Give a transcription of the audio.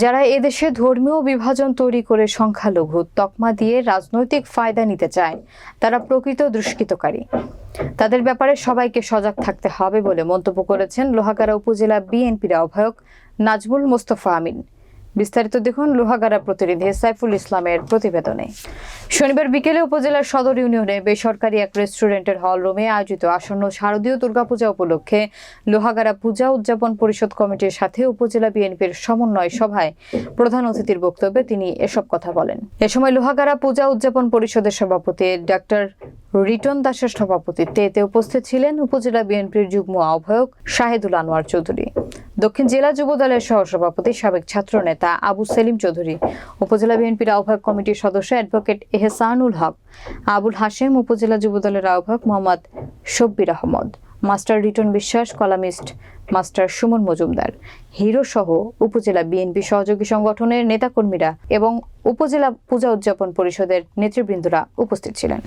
যারা এদেশে ধর্মীয় বিভাজন তৈরি করে সংখ্যালঘু, তকমা দিয়ে রাজনৈতিক ফায়দা নিতে চায়, তারা প্রকৃত দুষ্কৃতকারী। তাদের ব্যাপারে সবাইকে সজাগ থাকতে হবে বলে মন্তব্য করেছেন লোহাগাড়া উপজেলা বিএনপির আহ্বায়ক নাজমুল মোস্তফা আমিন। বিস্তারিত দেখুন লোহাগাড়া প্রতিনিধি সাইফুল ইসলামের প্রতিবেদনে। শনিবার বিকেলে উপজেলার সদর ইউনিয়নে বেসরকারি এক রেস্টুরেন্টের হল রুমে আয়োজিত আসন্ন শারদীয় দুর্গাপূজা উপলক্ষে লোহাগাড়া পূজা উদযাপন পরিষদ কমিটির সাথে উপজেলা বিএনপির সমন্বয় সভায় প্রধান অতিথির বক্তব্যে তিনি এসব কথা বলেন। এ সময় লোহাগাড়া পূজা উদযাপন পরিষদের সভাপতি ডাক্তার রিটন দাসের সভাপতিত্বে এতে উপস্থিত ছিলেন উপজেলা বিএনপির যুগ্ম আহ্বায়ক শাহেদুল আনোয়ার চৌধুরী। দক্ষিণ জেলা যুব দলের সহসভাপতি সাবেক ছাত্র নেতা আবু সেলিম চৌধুরী, উপজেলা বিএনপির আহ্বায়ক কমিটির সদস্য অ্যাডভোকেট এহসানুল হক, আবুল হাশেম উপজেলা যুব দলের আহ্বায়ক Mohammad Shabbir Ahmed, master Riton Biswas, columnist master Sumon Majumder, hero সহ উপজেলা বিএনপি সহযোগী সংগঠনের নেতাকর্মীরা এবং উপজেলা পূজা উদযাপন পরিষদের নেতৃবৃন্দরা উপস্থিত ছিলেন।